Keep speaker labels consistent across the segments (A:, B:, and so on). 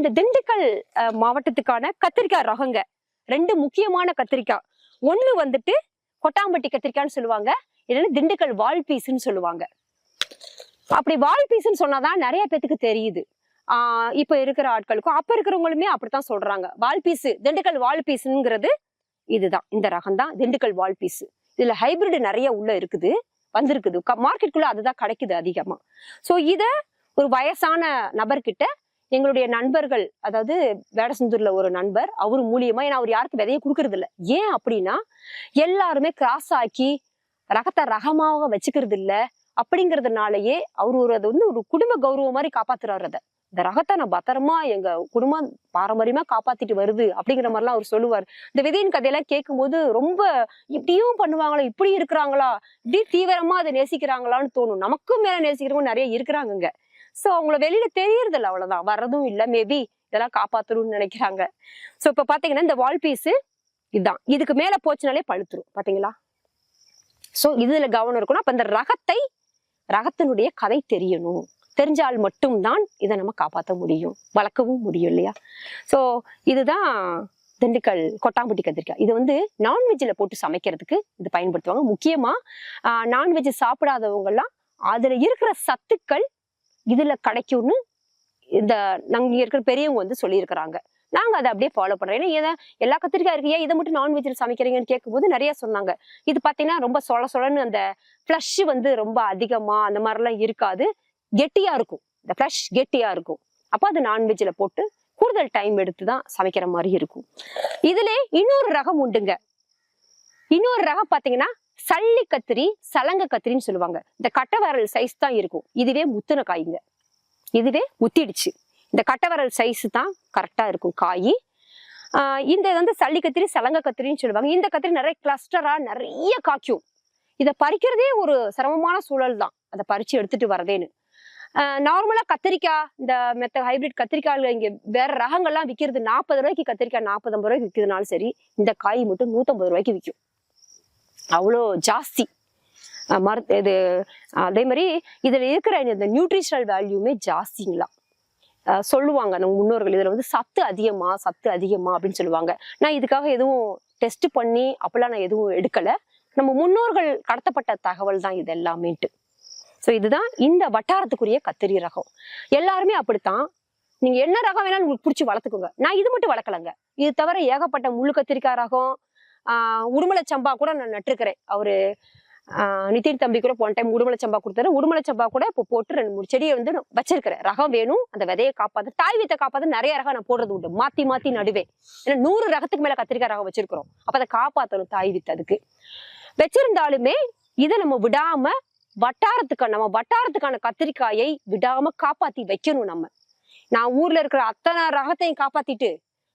A: இந்த திண்டுக்கல் மாவட்டத்துக்கான கத்திரிக்காய் ரகங்க. ரெண்டு முக்கியமான கத்திரிக்காய். ஒன்று வந்துட்டு கொட்டாம்பட்டி கத்திரிக்காய்னு சொல்லுவாங்க. இல்லைன்னா திண்டுக்கல் வால் பீஸ்ன்னு சொல்லுவாங்க. அப்படி வால் பீஸ்ன்னு சொன்னாதான் நிறைய பேத்துக்கு தெரியுது. ஆஹ் இப்ப இருக்கிற ஆட்களுக்கும் அப்ப இருக்கிறவங்களுமே அப்படித்தான் சொல்றாங்க. வால் பீஸ் திண்டுக்கல் வால் பீஸ்ங்கிறது இதுதான். இந்த ரகம் தான் திண்டுக்கல் வால் பீஸ். இதுல ஹைபிரிட் நிறைய உள்ள இருக்குது வந்திருக்குது. மார்க்கெட்டுக்குள்ள அதுதான் கிடைக்குது அதிகமா. ஸோ இதை ஒரு வயசான நபர்கிட்ட எங்களுடைய நண்பர்கள் அதாவது வேடசந்தூர்ல ஒரு நண்பர் அவர் மூலியமா ஏன்னா அவர் யாருக்கும் விதைய கொடுக்கறது இல்ல ஏன் அப்படின்னா எல்லாருமே கிராஸ் ஆக்கி ரகத்தை ரகமாக வச்சுக்கிறது இல்ல அப்படிங்கறதுனாலயே அவர் ஒரு அது வந்து ஒரு குடும்ப கௌரவம் மாதிரி காப்பாத்துறாரு அதை. இந்த ரகத்தை நான் பத்திரமா எங்க குடும்பம் பாரம்பரியமா காப்பாத்திட்டு வருது அப்படிங்கிற மாதிரிலாம் அவர் சொல்லுவார். இந்த விதையின் கதையெல்லாம் கேட்கும்போது ரொம்ப இப்படியும் பண்ணுவாங்களா இப்படி இருக்கிறாங்களா இப்படி தீவிரமா அதை நேசிக்கிறாங்களான்னு தோணும். நமக்கும் மேல நேசிக்கிறவங்க நிறைய இருக்கிறாங்கங்க. ஸோ அவங்கள வெளியில தெரியறது இல்லை அவ்வளவுதான். வர்றதும் இல்லை. மேபி இதெல்லாம் காப்பாத்தணும்னு நினைக்கிறாங்க. ஸோ இப்ப பாத்தீங்கன்னா இந்த வால் பீஸு இதுதான் இதுக்கு மேல போச்சுனாலே பழுத்துரும். பாத்தீங்களா? ஸோ இதுல கவனம் இருக்கணும். அப்ப இந்த ரகத்தை ரகத்தினுடைய கதை தெரியணும். தெரிஞ்சால் மட்டும்தான் இதை நம்ம காப்பாற்ற முடியும். வளர்க்கவும் முடியும் இல்லையா? ஸோ இதுதான் திண்டுக்கல் கொட்டாம்பட்டி கத்திரிக்காய். இது வந்து நான்வெஜ்ல போட்டு சமைக்கிறதுக்கு இது பயன்படுத்துவாங்க. முக்கியமா நான்வெஜ் சாப்பிடாதவங்கெல்லாம் அதில் அதுல இருக்கிற சத்துக்கள் இதுல கிடைக்கும்னு இந்த நாங்க இருக்கிற பெரியவங்க வந்து சொல்லியிருக்கிறாங்க. நாங்க அதை அப்படியே ஃபாலோ பண்றோம். ஏன்னா ஏன்னா எல்லா கத்திரிக்காய் இருக்கு. ஏன் இதை மட்டும் நான்வெஜ்ல சமைக்கிறீங்கன்னு கேட்கும்போது நிறைய சொன்னாங்க. இது பாத்தீங்கன்னா ரொம்ப சொல சொலன்னு அந்த ஃப்ளஷ் வந்து ரொம்ப அதிகமா அந்த மாதிரிலாம் இருக்காது. கெட்டியா இருக்கும். இந்த ஃப்ளஷ் கெட்டியா இருக்கும். அப்போ அது நான்வெஜ்ல போட்டு கூடுதல் டைம் எடுத்து தான் சமைக்கிற மாதிரி இருக்கும். இதுல இன்னொரு ரகம் உண்டுங்க. இன்னொரு ரகம் பாத்தீங்கன்னா சல்லி கத்திரி சலங்க கத்திரின்னு சொல்லுவாங்க. இந்த கட்டவரல் சைஸ் தான் இருக்கும். இதுவே முத்துன காய்ங்க. இதுவே முத்திடுச்சு. இந்த கட்டவரல் சைஸ் தான் கரெக்டாக இருக்கும் காய். இந்த வந்து சல்லி கத்திரி சலங்க கத்திரின்னு சொல்லுவாங்க. இந்த கத்திரி நிறைய கிளஸ்டரா நிறைய காய்க்கும். இதை பறிக்கிறதே ஒரு சிரமமான சூழல் தான். அதை பறிச்சு எடுத்துட்டு வரதேன்னு நார்மலாக கத்திரிக்காய் இந்த மெத்த ஹைபிரிட் கத்திரிக்காய்ல இங்கே வேற ரகங்கள்லாம் விற்கிறது நாற்பது ரூபாய்க்கு கத்திரிக்காய் நாற்பது ஐம்பது ரூபாய்க்கு விற்கிறதுனாலும் சரி இந்த காய் மட்டும் நூற்றம்பது ரூபாய்க்கு விற்கும் அவ்வளோ ஜாஸ்தி. அஹ் மரு இது அதே மாதிரி இதில் இருக்கிற இந்த நியூட்ரிஷனல் வேல்யூமே ஜாஸ்திங்களா? சொல்லுவாங்க நம்ம முன்னோர்கள் இதில் வந்து சத்து அதிகமாக சத்து அதிகமாக அப்படின்னு சொல்லுவாங்க. நான் இதுக்காக எதுவும் டெஸ்ட் பண்ணி அப்போல்லாம் நான் எதுவும் எடுக்கலை. நம்ம முன்னோர்கள் கடத்தப்பட்ட தகவல் தான் இது எல்லாமேட்டு ஸோ இதுதான் இந்த வட்டாரத்துக்குரிய கத்திரி ரகம். எல்லாருமே அப்படித்தான். நீங்கள் என்ன ரகம் வேணாலும் உங்களுக்கு பிடிச்சி வளர்த்துக்கோங்க. நான் இது மட்டும் வளர்க்கலங்க. இது தவிர ஏகப்பட்ட முள்ளு கத்திரிக்காய் ரகம் ஆஹ் உடுமலை சம்பா கூட நான் நட்டிருக்கிறேன். அவரு நிதின் தம்பி கூட போன டைம் உடுமலை சம்பா கொடுத்தாரு. உடுமலை சம்பா கூட இப்போ போட்டு ரெண்டு மூணு செடியை வந்து நான் வச்சிருக்கிறேன். ரகம் வேணும் அந்த விதையை காப்பாற்று தாய் வித்தை காப்பாற்ற நிறைய ரகம் நான் போடுறது உண்டு. மாத்தி மாத்தி நடுவேன். ஏன்னா நூறு ரகத்துக்கு மேல கத்திரிக்காய் ரகம் வச்சிருக்கிறோம். அப்ப அதை காப்பாற்றணும் தாய் வித்து அதுக்கு. வச்சிருந்தாலுமே இதை நம்ம விடாம வட்டாரத்துக்கான நம்ம வட்டாரத்துக்கான கத்திரிக்காயை விடாம காப்பாத்தி வைக்கணும் நம்ம. நான் ஊர்ல இருக்கிற அத்தனை ரகத்தையும் காப்பாத்திட்டு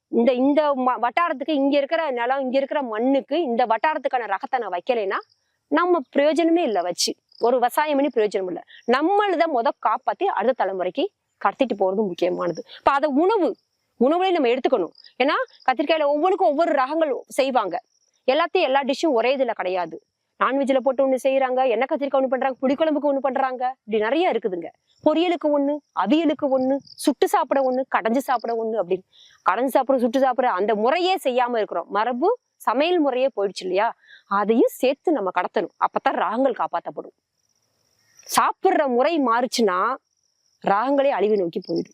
A: இந்த இந்த ம- வட்டாரத்துக்கு இங்க இருக்கிற நிலம் இங்க இருக்கிற மண்ணுக்கு இந்த வட்டாரத்துக்கான ரகத்தை நான் வைக்கலைன்னா நம்ம பிரயோஜனமே இல்லை வச்சு. ஒரு விவசாயம் பண்ணி பிரயோஜனம் இல்லை. நம்மளத முத காப்பாத்தி அடுத்த தலைமுறைக்கு கடத்திட்டு போறது முக்கியமானது. இப்ப அதை உணவு. உணவுலையும் நம்ம எடுத்துக்கணும். ஏன்னா கத்திரிக்காயில ஒவ்வொன்றுக்கும் ஒவ்வொரு ரகங்கள் செய்வாங்க. எல்லாத்தையும் எல்லா டிஷ்ஷும் ஒரே இதுல கிடையாது. நான்வெஜ்ல போட்டு ஒண்ணு செய்யறாங்க எண்ணெய் கத்திரிக்காய் ஒண்ணு பண்றாங்க புளிக்குழம்புக்கு ஒண்ணு பண்றாங்க. இப்படி நிறைய இருக்குதுங்க. பொரியலுக்கு ஒண்ணு அவியலுக்கு ஒண்ணு சுட்டு சாப்பிட ஒண்ணு கடைஞ்சு சாப்பிட ஒண்ணு அப்படின்னு. கடைஞ்சு சாப்பிட சுட்டு சாப்பிட அந்த முறையே செய்யாம இருக்கிறோம். மரபு சமையல் முறையே போயிடுச்சு இல்லையா? அதையும் சேர்த்து நம்ம கடத்தணும். அப்பதான் ராகங்கள் காப்பாற்றப்படும் சாப்பிட்ற முறை மாறுச்சுன்னா ராகங்களே அழிவு நோக்கி போயிடும்.